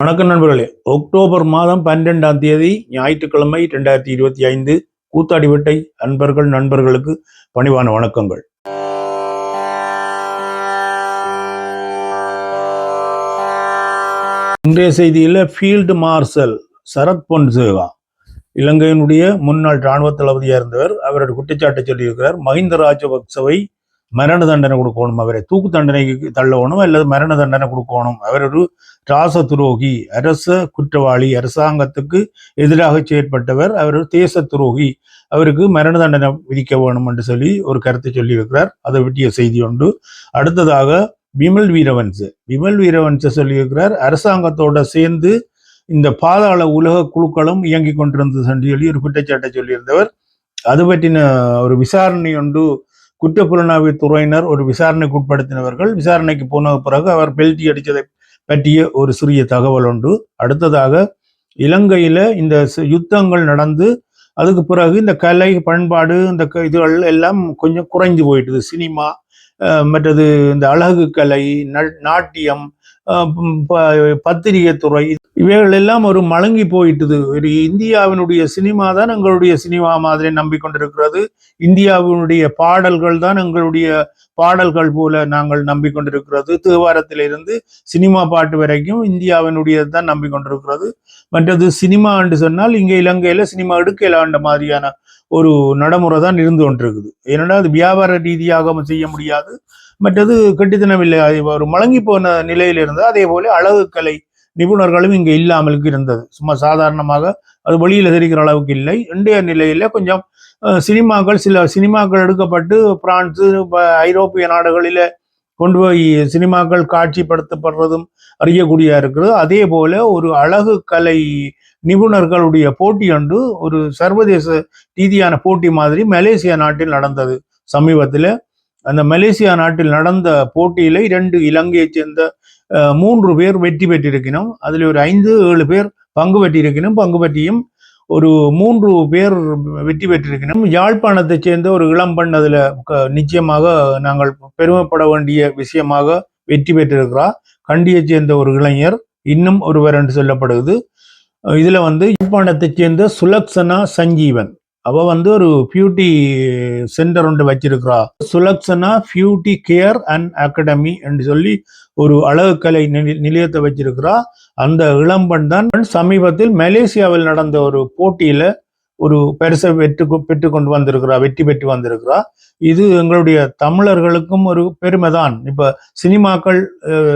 வணக்கம் நண்பர்களே. அக்டோபர் மாதம் பன்னிரெண்டாம் தேதி ஞாயிற்றுக்கிழமை ரெண்டாயிரத்தி இருபத்தி ஐந்து கூத்தாடிவட்டை அன்பர்கள் நண்பர்களுக்கு பணிவான வணக்கங்கள். இன்றைய செய்தியில் ஃபீல்டு மார்ஷல் சரத் பொன்சேகா இலங்கையினுடைய முன்னாள் இராணுவ தளபதியாக இருந்தவர் அவருடைய குற்றச்சாட்டை சொல்லியிருக்கிறார். மஹிந்த ராஜபக்சவை மரண தண்டனை கொடுக்கணும். அவரை தூக்கு தண்டனைக்கு தள்ளணும் அல்லது மரண தண்டனை கொடுக்கணும். அவர் ஒரு ராச துரோகி அரச குற்றவாளி அரசாங்கத்துக்கு எதிராக செயற்பட்டவர் அவர் ஒரு தேச துரோகி அவருக்கு மரண தண்டனை விதிக்க வேணும் என்று சொல்லி ஒரு கருத்தை சொல்லியிருக்கிறார். அதை பற்றிய செய்தி உண்டு. அடுத்ததாக விமல் வீரவன்சு. விமல் வீரவன்ஸ் சொல்லியிருக்கிறார் அரசாங்கத்தோட சேர்ந்து இந்த பாதாள உலக குழுக்களும் இயங்கிக் கொண்டிருந்தது என்று சொல்லி ஒரு குற்றச்சாட்டை சொல்லியிருந்தவர். அது பற்றின ஒரு விசாரணை ஒன்று குற்றப்புலனாய்வு துறையினர் ஒரு விசாரணைக்கு உட்படுத்தினவர்கள் விசாரணைக்கு போன பிறகு அவர் பெல்டி அடித்ததை பற்றிய ஒரு சிறிய தகவல் உண்டு. அடுத்ததாக இலங்கையில இந்த யுத்தங்கள் நடந்து அதுக்கு பிறகு இந்த கலை பண்பாடு இந்த க- இதுகள் எல்லாம் கொஞ்சம் குறைஞ்சு போயிட்டுது. சினிமா மற்றது இந்த அழகு கலை நாட்டியம் பத்திரிகை துறை இவைகள் எல்லாம் ஒரு மலங்கி போயிட்டுது. ஒரு இந்தியாவினுடைய சினிமா தான் எங்களுடைய சினிமா மாதிரி நம்பிக்கொண்டிருக்கிறது. இந்தியாவினுடைய பாடல்கள் தான் எங்களுடைய பாடல்கள் போல நாங்கள் நம்பிக்கொண்டிருக்கிறது. தேவாரத்திலிருந்து சினிமா பாட்டு வரைக்கும் இந்தியாவினுடைய தான் நம்பிக்கொண்டிருக்கிறது. மற்றது சினிமா என்று சொன்னால் இங்கே இலங்கையில சினிமா எடுக்கலாண்ட மாதிரியான ஒரு நடைமுறை தான் இருந்து கொண்டிருக்குது. ஏன்னா அது வியாபார ரீதியாக செய்ய முடியாது. மற்றது கட்டித்தனமில்லை. அது ஒரு மழங்கி போன நிலையில் இருந்தது அதே போல அழகு கலை நிபுணர்களும் இங்கே இல்லாமலுக்கு இருந்தது. சும்மா சாதாரணமாக அது வழியில் தெரிகிற அளவுக்கு இல்லை. இன்றைய நிலையில் கொஞ்சம் சினிமாக்கள் சில சினிமாக்கள் எடுக்கப்பட்டு பிரான்ஸு ஐரோப்பிய நாடுகளில் கொண்டு போய் சினிமாக்கள் காட்சிப்படுத்தப்படுறதும் அறியக்கூடியா இருக்கிறது. அதே போல ஒரு அழகு கலை நிபுணர்களுடைய போட்டி ஒன்று ஒரு சர்வதேச ரீதியான போட்டி மாதிரி மலேசியா நாட்டில் நடந்தது. சமீபத்தில் அந்த மலேசியா நாட்டில் நடந்த போட்டியில இரண்டு இலங்கையைச் சேர்ந்த மூன்று பேர் வெற்றி பெற்றிருக்கணும் அதில் ஒரு ஐந்து ஏழு பேர் பங்கு பெற்றிருக்கணும் பங்கு பற்றியும் ஒரு மூன்று பேர் வெற்றி பெற்றிருக்கணும் யாழ்ப்பாணத்தைச் சேர்ந்த ஒரு இளம்பெண் அதில் க- நிச்சயமாக நாங்கள் பெருமைப்பட வேண்டிய விஷயமாக வெற்றி பெற்றிருக்கிறார் கண்டியைச் சேர்ந்த ஒரு இளைஞர் இன்னும் ஒருவர் என்று சொல்லப்படுது இதில் வந்து யாழ்ப்பாணத்தைச் சேர்ந்த சுலக்ஷனா சஞ்சீவன். அவ வந்து ஒரு பியூட்டி சென்டர் ஒன்று வச்சிருக்கிறா. Sulakshana beauty care and academy என்று சொல்லி ஒரு அழகுக்கலை நிலைய- நிலையத்தை வச்சிருக்கிறா. அந்த இளம்பெண் தான் சமீபத்தில் மலேசியாவில் நடந்த ஒரு போட்டியில ஒரு பரிசை வெற்றி பெற்று கொண்டு வந்திருக்கிறா வெற்றி பெற்று வந்திருக்கிறா. இது எங்களுடைய தமிழர்களுக்கும் ஒரு பெருமை தான். இப்போ சினிமாக்கள்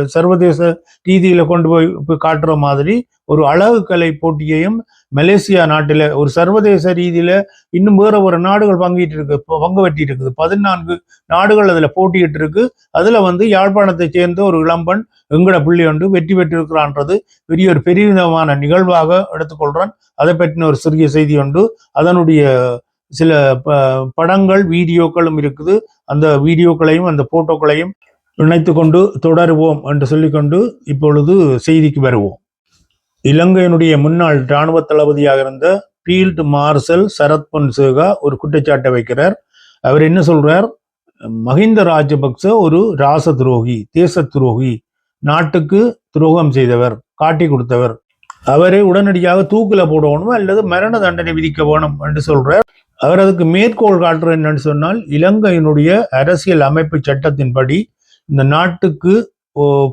சர்வதேச ரீதியில் கொண்டு போய் காட்டுற மாதிரி ஒரு அழகு கலை போட்டியையும் மலேசியா நாட்டில் ஒரு சர்வதேச ரீதியில் இன்னும் வேற ஒரு நாடுகள் பங்கிட்டு இருக்கு பங்கு வெட்டிட்டு இருக்குது. பதினான்கு நாடுகள் அதில் போட்டியிட்டு இருக்கு. அதில் வந்து யாழ்ப்பாணத்தை சேர்ந்த ஒரு இளம்பன் எங்கட பிள்ளை ஒன்று வெற்றி பெற்றிருக்கிறான்றது. பெரிய ஒரு பெருமிதமான நிகழ்வாக எடுத்துக்கொள்கிறான் அதை பற்றின ஒரு சிறிய செய்தி உண்டு. அதனுடைய சில ப- படங்கள் வீடியோக்களும் இருக்குது. அந்த வீடியோக்களையும் அந்த போட்டோக்களையும் இணைத்து கொண்டு தொடருவோம் என்று சொல்லிக்கொண்டு இப்பொழுது செய்திக்கு வருவோம். இலங்கையினுடைய முன்னாள் இராணுவ தளபதியாக இருந்த ஃபீல்டு மார்ஷல் சரத் பொன்சேகா ஒரு குற்றச்சாட்டை வைக்கிறார். அவர் என்ன சொல்றார்? மஹிந்த ராஜபக்ச ஒரு ராச துரோகி தேச துரோகி நாட்டுக்கு துரோகம் செய்தவர் காட்டி கொடுத்தவர். அவரை உடனடியாக தூக்கில போடணும் அல்லது மரண தண்டனை விதிக்க வேணும் என்று சொல்றார். அவர் அதுக்கு மேற்கோள் காட்டுற என்னன்னு சொன்னால் இலங்கையினுடைய அரசியல் அமைப்பு சட்டத்தின்படி இந்த நாட்டுக்கு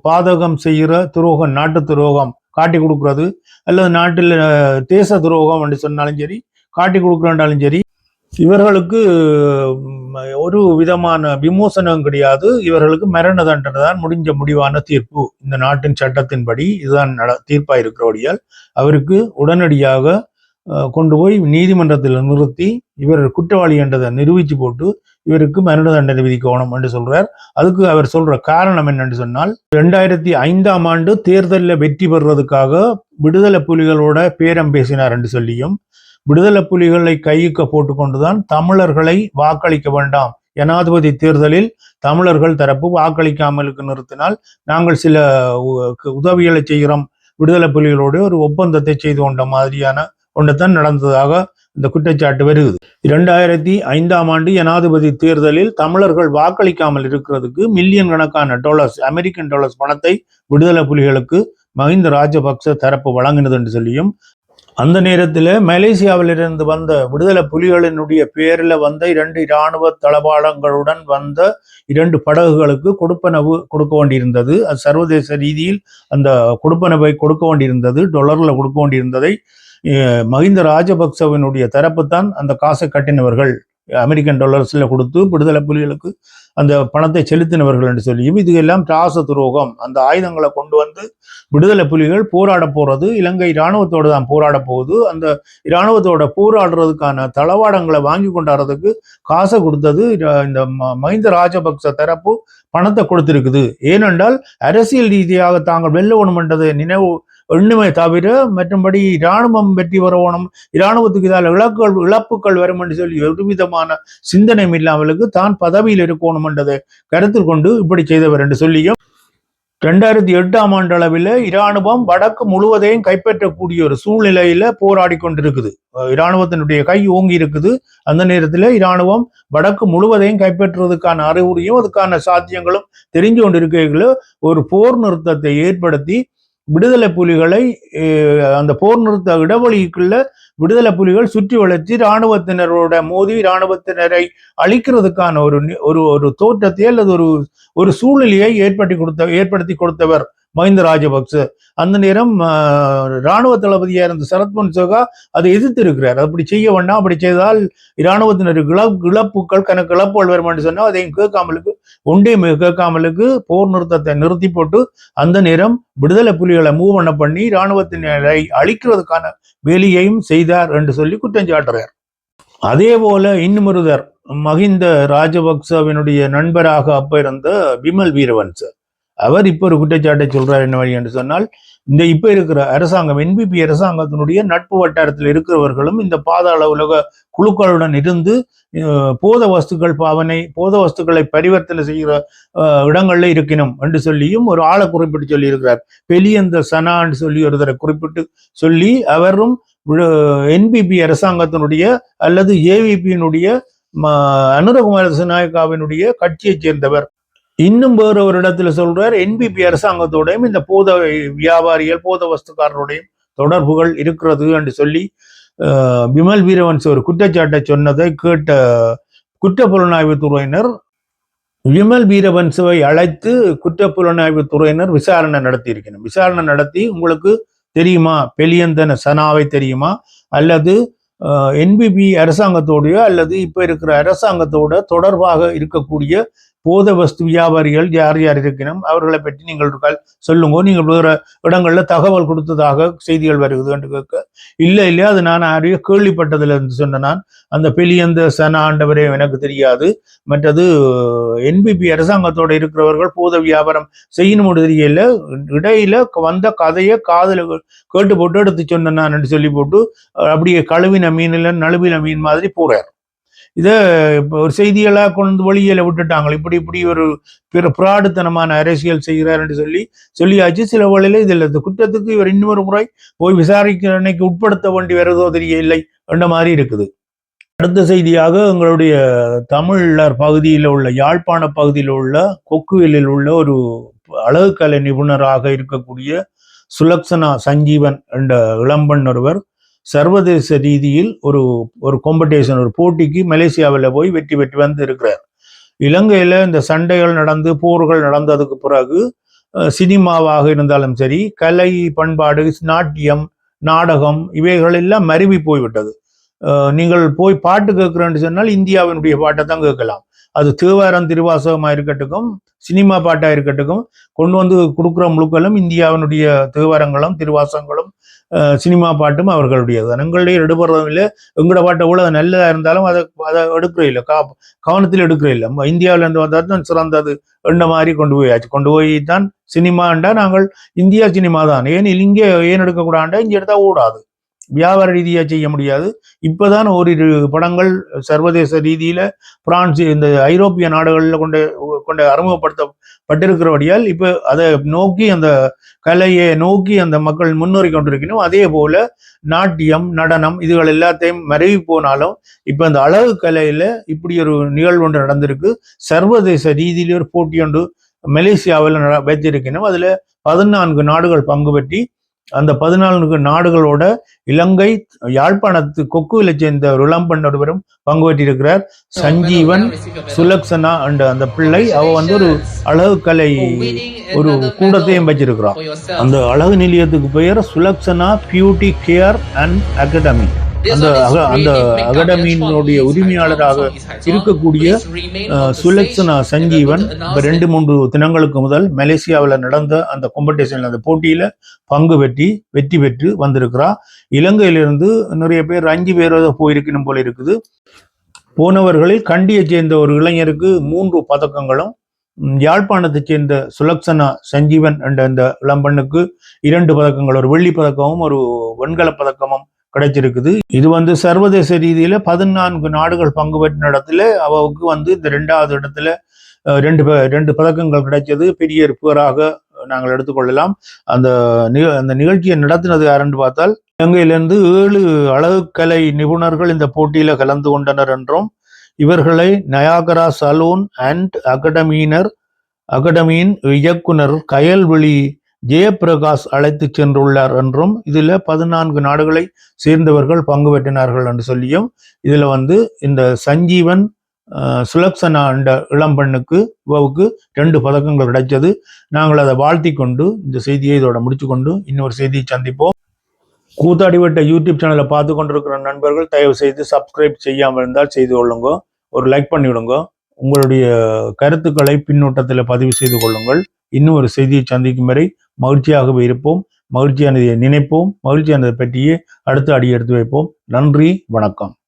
பாதகம் செய்கிற துரோகம் நாட்டு துரோகம் காட்டி கொடுக்கறது அல்லது நாட்டில் தேச துரோகம் என்று சொன்னாலும் சரி காட்டி கொடுக்குறாண்டாலும் சரி இவர்களுக்கு ஒரு விதமான விமோசனம் கிடையாது. இவர்களுக்கு மரண தண்டனை தான் முடிஞ்ச முடிவான தீர்ப்பு. இந்த நாட்டின் சட்டத்தின்படி இதுதான் நட தீர்ப்பாக இருக்கிறபடியால் அவருக்கு உடனடியாக கொண்டு போய் நீதிமன்றத்தில் நிறுத்தி இவர் குற்றவாளி என்றதை நிரூபிச்சு போட்டு இவருக்கு மரண தண்டனை விதிக்கணும் என்று சொல்றார். அதுக்கு அவர் சொல்ற காரணம் என்னன்னு சொன்னால் ரெண்டாயிரத்தி ஐந்தாம் ஆண்டு தேர்தலில் வெற்றி பெறுவதற்காக விடுதலை புலிகளோட பேரம் பேசினார் என்று சொல்லியும் விடுதலை புலிகளை கையுக்க போட்டுக்கொண்டுதான் தமிழர்களை வாக்களிக்க வேண்டாம். ஜனாதிபதி தேர்தலில் தமிழர்கள் தரப்பு வாக்களிக்காமலுக்கு நிறுத்தினால் நாங்கள் சில உ- உதவிகளை செய்கிறோம். விடுதலை புலிகளோடு ஒரு ஒப்பந்தத்தை செய்து கொண்ட மாதிரியான ஒன்றுதான் நடந்ததாக இந்த குற்றச்சாட்டு வருகிறது இரண்டாயிரத்தி ஐந்தாம் ஆண்டு ஜனாதிபதி தேர்தலில் தமிழர்கள் வாக்களிக்காமல் இருக்கிறதுக்கு மில்லியன் கணக்கான டாலர்ஸ் அமெரிக்கன் டாலர்ஸ் பணத்தை விடுதலை புலிகளுக்கு மஹிந்த ராஜபக்ச தரப்பு வழங்கினது என்று சொல்லியும் அந்த நேரத்தில் மலேசியாவிலிருந்து வந்த விடுதலை புலிகளினுடைய பேரில் வந்த இரண்டு இராணுவ தளபாடங்களுடன் வந்த இரண்டு படகுகளுக்கு கொடுப்பனவு கொடுக்க வேண்டியிருந்தது. அது சர்வதேச ரீதியில் அந்த கொடுப்பனவை கொடுக்க வேண்டியிருந்தது டொலரில் கொடுக்க வேண்டியிருந்ததை மஹிந்த ராஜபக்சவினுடைய தரப்பு தான் அந்த காசை கட்டினவர்கள். அமெரிக்கன் டாலர்ஸில் கொடுத்து விடுதலை புலிகளுக்கு அந்த பணத்தை செலுத்தினவர்கள் என்று சொல்லியும் இது எல்லாம் ராச துரோகம். அந்த ஆயுதங்களை கொண்டு வந்து விடுதலை புலிகள் போராட போகிறது இலங்கை இராணுவத்தோடு தான் போராட போகுது. அந்த இராணுவத்தோட போராடுறதுக்கான தளவாடங்களை வாங்கி கொண்டாடுறதுக்கு காசை கொடுத்தது இந்த ம- மஹிந்த ராஜபக்ச தரப்பு பணத்தை கொடுத்திருக்குது. ஏனென்றால் அரசியல் ரீதியாக தாங்கள் வெல்ல வேணுமென்றது நினைவு எண்ணுமே தவிர மற்றும்படி இராணுவம் வெற்றி பெறணும் இராணுவத்துக்கு இதால் இழப்புகள் இழப்புகள் வரும் என்று சொல்லி ஒருவிதமான சிந்தனையும் இல்லாமலுக்கு தான் பதவியில் இருக்கணும் என்றதை கருத்தில் கொண்டு இப்படி செய்தவர் என்று சொல்லியும் ரெண்டாயிரத்தி எட்டாம் ஆண்டு அளவில் இராணுவம் வடக்கு முழுவதையும் கைப்பற்றக்கூடிய ஒரு சூழ்நிலையில போராடி கொண்டிருக்குது. இராணுவத்தினுடைய கை ஓங்கி இருக்குது. அந்த நேரத்தில் இராணுவம் வடக்கு முழுவதையும் கைப்பற்றுவதற்கான அறிகுறியும் அதுக்கான சாத்தியங்களும் தெரிஞ்சு கொண்டிருக்கைகளோ ஒரு போர் நிறுத்தத்தை ஏற்படுத்தி விடுதலை புலிகளை அந்த போர் நிறுத்த இடைவெளிக்குள்ள விடுதலை புலிகள் சுற்றி வளைச்சு இராணுவத்தினரோட மோதி இராணுவத்தினரை அழிக்கிறதுக்கான ஒரு நி- ஒரு ஒரு தோற்றத்தை அல்லது ஒரு ஒரு சூழ்நிலையை ஏற்படுத்தி கொடுத்த ஏற்படுத்தி கொடுத்தவர். மஹிந்த ராஜபக்ச. அந்த நேரம் இராணுவ தளபதியாக இருந்த சரத் பொன்சோகா அதை எதிர்த்து இருக்கிறார் அப்படி செய்ய வேண்டாம் அப்படி செய்தால் இராணுவத்தினருக்கு இழப் இழப்புகள் கணக்கு இழப்புகள் வரும் என்று சொன்னால் அதையும் கேட்காமலுக்கு ஒன்றையும் கேட்காமலுக்கு போர் நிறுத்தத்தை நிறுத்தி போட்டு அந்த நேரம் விடுதலை புலிகளை மூவ் பண்ண பண்ணி இராணுவத்தினரை அழிக்கிறதுக்கான வேலையையும் செய்தார் என்று சொல்லி குற்றம் சாட்டுறார். அதே போல இன்னும் மஹிந்த ராஜபக்சவினுடைய நண்பராக அப்ப இருந்த விமல் வீரவன்சர் அவர் இப்ப ஒரு குற்றச்சாட்டை சொல்றார் என்ன வழி என்று சொன்னால் இந்த இப்ப இருக்கிற அரசாங்கம் என்பிபி அரசாங்கத்தினுடைய நட்பு வட்டாரத்தில் இருக்கிறவர்களும் இந்த பாதாள உலக குழுக்களுடன் இருந்து போத வஸ்துக்கள் பாவனை போத வஸ்துக்களை பரிவர்த்தனை செய்கிற அஹ், இடங்கள்ல இருக்கணும் என்று சொல்லியும் ஒரு ஆளை குறிப்பிட்டு சொல்லி இருக்கிறார் பெலியந்த சனான்னு சொல்லி ஒருத்தரை குறிப்பிட்டு சொல்லி அவரும் என்பிபி அரசாங்கத்தினுடைய அல்லது ஏவிபியினுடைய அனுரகுமார சிநாயக்காவினுடைய கட்சியைச் சேர்ந்தவர். இன்னும் வேறு ஒரு இடத்துல சொல்றார் என்பிபி அரசாங்கத்தோடையும் இந்த போத வியாபாரிகள் போத வஸ்துக்காரருடையும் தொடர்புகள் இருக்கிறது என்று சொல்லி விமல் வீரவன்ஸ் ஒரு குற்றச்சாட்டை சொன்னதை கேட்ட குற்றப்புலனாய்வு துறையினர் விமல் வீரவன்சுவை அழைத்து குற்றப்புலனாய்வு துறையினர் விசாரணை நடத்தி இருக்கணும் விசாரணை நடத்தி உங்களுக்கு தெரியுமா? பெலியந்தன சனாவை தெரியுமா? அல்லது என்பிபி அரசாங்கத்தோடையோ அல்லது இப்போ இருக்கிற அரசாங்கத்தோட தொடர்பாக இருக்கக்கூடிய போத வஸ்து வியாபாரிகள் யார் யார் இருக்கணும் அவர்களை பற்றி நீங்கள் இருக்கால் சொல்லுங்க. நீங்கள் போகிற இடங்கள்ல தகவல் கொடுத்ததாக செய்திகள் வருகிறது என்று கேட்க இல்லை இல்லையா அது நான் அறிய கேள்விப்பட்டதுல இருந்து சொன்ன நான். அந்த பெலியந்த சன ஆண்டவரே எனக்கு தெரியாது. மற்றது என்பிபி அரசாங்கத்தோட இருக்கிறவர்கள் போத வியாபாரம் செய்யணும் தெரியல. இடையில வந்த கதையை காதல கேட்டு போட்டு எடுத்து சொன்ன நான் என்று சொல்லி போட்டு அப்படியே கழுவின மீன்ல நழுவின மீன் மாதிரி போறார். இதை இப்போ ஒரு செய்தியெல்லாம் கொண்டு வந்து விட்டுட்டாங்க இப்படி இப்படி ஒரு பிற புராடுத்தனமான அரசியல் செய்கிறார் என்று சொல்லி சொல்லியாச்சு. சில வழியில இதில் இந்த குற்றத்துக்கு இவர் இன்னொரு முறை போய் விசாரிக்கிறனைக்கு உட்படுத்த வேண்டி வருதோ தெரியவில்லை என்ற மாதிரி இருக்குது. அடுத்த செய்தியாக எங்களுடைய தமிழர் பகுதியில் உள்ள யாழ்ப்பாண பகுதியில் உள்ள கொக்குவிலில் உள்ள ஒரு அழகுக்கலை நிபுணராக இருக்கக்கூடிய சுலக்ஷனா சஞ்சீவன் என்ற இளம்பெண் ஒருவர் சர்வதேச ரீதியில் ஒரு ஒரு காம்படிஷன் ஒரு போட்டிக்கு மலேசியாவில் போய் வெற்றி பெற்று வந்து இருக்கிறார். இலங்கையில் இந்த சண்டைகள் நடந்து போர்கள் நடந்ததுக்கு பிறகு சினிமாவாக இருந்தாலும் சரி கலை பண்பாடு நாட்டியம் நாடகம் இவைகள் எல்லாம் மருவி போய்விட்டது. நீங்கள் போய் பாட்டு கேட்கிறேன்னு சொன்னால் இந்தியாவினுடைய பாட்டை தான் கேட்கலாம். அது தேவாரம் திருவாசகமாக இருக்கட்டும் சினிமா பாட்டாக இருக்கட்டும் கொண்டு வந்து கொடுக்குற முழுக்களும் இந்தியாவினுடைய தேவாரங்களும் திருவாசகங்களும் சினிமா பாட்டும் அவர்களுடையது எங்களுடைய எடுபடுறதும் இல்லை. எங்களோட பாட்டை எவ்வளவு நல்லதாக இருந்தாலும் அதை அதை எடுக்கிற இல்லை. கா கவனத்தில் எடுக்கிற இல்லை. இந்தியாவில் இருந்து வந்தால் தான் சிறந்தது என்ற மாதிரி கொண்டு போயாச்சு. கொண்டு போய் தான் சினிமாண்டா நாங்கள் இந்தியா சினிமா தான். ஏன் இங்கே ஏன் எடுக்கக்கூடாண்டா இங்கே எடுத்தால் ஓடாது. வியாபார ரீதியா செய்ய முடியாது. இப்பதான் ஓரிரு படங்கள் சர்வதேச ரீதியில பிரான்ஸ் இந்த ஐரோப்பிய நாடுகளில் கொண்டு கொண்டு அறிமுகப்படுத்தப்பட்டிருக்கிறபடியால் இப்போ அதை நோக்கி அந்த கலையை நோக்கி அந்த மக்கள் முன்னேறி கொண்டிருக்கணும். அதே போல நாட்டியம் நடனம் இதுகள் எல்லாத்தையும் மறைவி போனாலும் இப்போ அந்த அழகு கலையில இப்படி ஒரு நிகழ்வு ஒன்று நடந்திருக்கு. சர்வதேச ரீதியில ஒரு போட்டி ஒன்று மலேசியாவில் நட- வைத்திருக்கணும். அதுல பதினான்கு நாடுகள் பங்கு பெற்றி அந்த பதினான்கு நாடுகளோட இலங்கை யாழ்ப்பாணத்து கொக்குவில சேர்ந்த ஒரு ஒருவரும் பங்கு பெற்றிருக்கிறார். சஞ்சீவன் சுலக்ஷனா என்ற அந்த பிள்ளை அவ வந்து ஒரு அழகு கலை ஒரு கூடத்தையும் வச்சிருக்கிறான் அந்த அழகு நிலையத்துக்கு பெயர் Sulakshana beauty care and academy. அந்த அந்த அகாடமியினுடைய உரிமையாளராக இருக்கக்கூடிய சுலக்ஷனா சஞ்சீவன் இப்ப ரெண்டு மூன்று தினங்களுக்கு முதல் மலேசியாவில் நடந்த அந்த காம்படிஷன்ல அந்த போட்டியில பங்கு பெற்றி வெற்றி பெற்று வந்திருக்கிறா இலங்கையிலிருந்து நிறைய பேர் அஞ்சு பேர் போயிருக்கணும் போல இருக்குது. போனவர்களில் கண்டியைச் சேர்ந்த ஒரு இளைஞருக்கு மூன்று பதக்கங்களும் யாழ்ப்பாணத்தைச் சேர்ந்த சுலக்ஷனா சஞ்சீவன் என்ற அந்த இளம்பெண்ணுக்கு இரண்டு பதக்கங்கள் ஒரு வெள்ளி பதக்கமும் ஒரு வெண்கல பதக்கமும் கிடைச்சிருக்குது. இது வந்து சர்வதேச ரீதியில பதினான்கு நாடுகள் பங்கு பெற்ற இடத்துல அவருக்கு வந்து இந்த ரெண்டாவது இடத்துல ரெண்டு ரெண்டு பதக்கங்கள் கிடைச்சது. பெரிய ஒரு பேராக நாங்கள் எடுத்துக்கொள்ளலாம். அந்த அந்த நிகழ்ச்சியை நடத்தினது யாருன்னு பார்த்தால் இலங்கையிலிருந்து ஏழு அழகுக்கலை நிபுணர்கள் இந்த போட்டியில கலந்து கொண்டனர் என்றும் இவர்களை நயாகரா சலூன் அண்ட் அகடமியினர் அகாடமியின் இயக்குனர் கயல்விழி ஜெயபிரகாஷ் அழைத்து சென்றுள்ளார் என்றும் இதில் பதினான்கு நாடுகளை சேர்ந்தவர்கள் பங்கு பெற்றினார்கள் என்று சொல்லியும் இதில் வந்து இந்த சஞ்சீவன் அஹ், சுலக்ஷனா என்ற இளம்பெண்ணுக்கு இவவுக்கு ரெண்டு பதக்கங்கள் கிடைச்சது நாங்கள் அதை வாழ்த்தி கொண்டு இந்த செய்தியை இதோட முடிச்சு கொண்டு இன்னொரு செய்தியை சந்திப்போம். கூத்தாடிவட்ட யூடியூப் சேனலை பார்த்து கொண்டிருக்கிற நண்பர்கள் தயவு செய்து சப்ஸ்கிரைப் செய்யாமல் இருந்தால் செய்து கொள்ளுங்க. ஒரு லைக் பண்ணிவிடுங்க. உங்களுடைய கருத்துக்களை பின்னூட்டத்தில் பதிவு செய்து கொள்ளுங்கள். இன்னும் ஒரு செய்தியை சந்திக்கும் வரை மகிழ்ச்சியாகவே இருப்போம். மகிழ்ச்சியானதை நினைப்போம். மகிழ்ச்சியானதை பற்றியே அடுத்து அடி எடுத்து வைப்போம். நன்றி. வணக்கம்.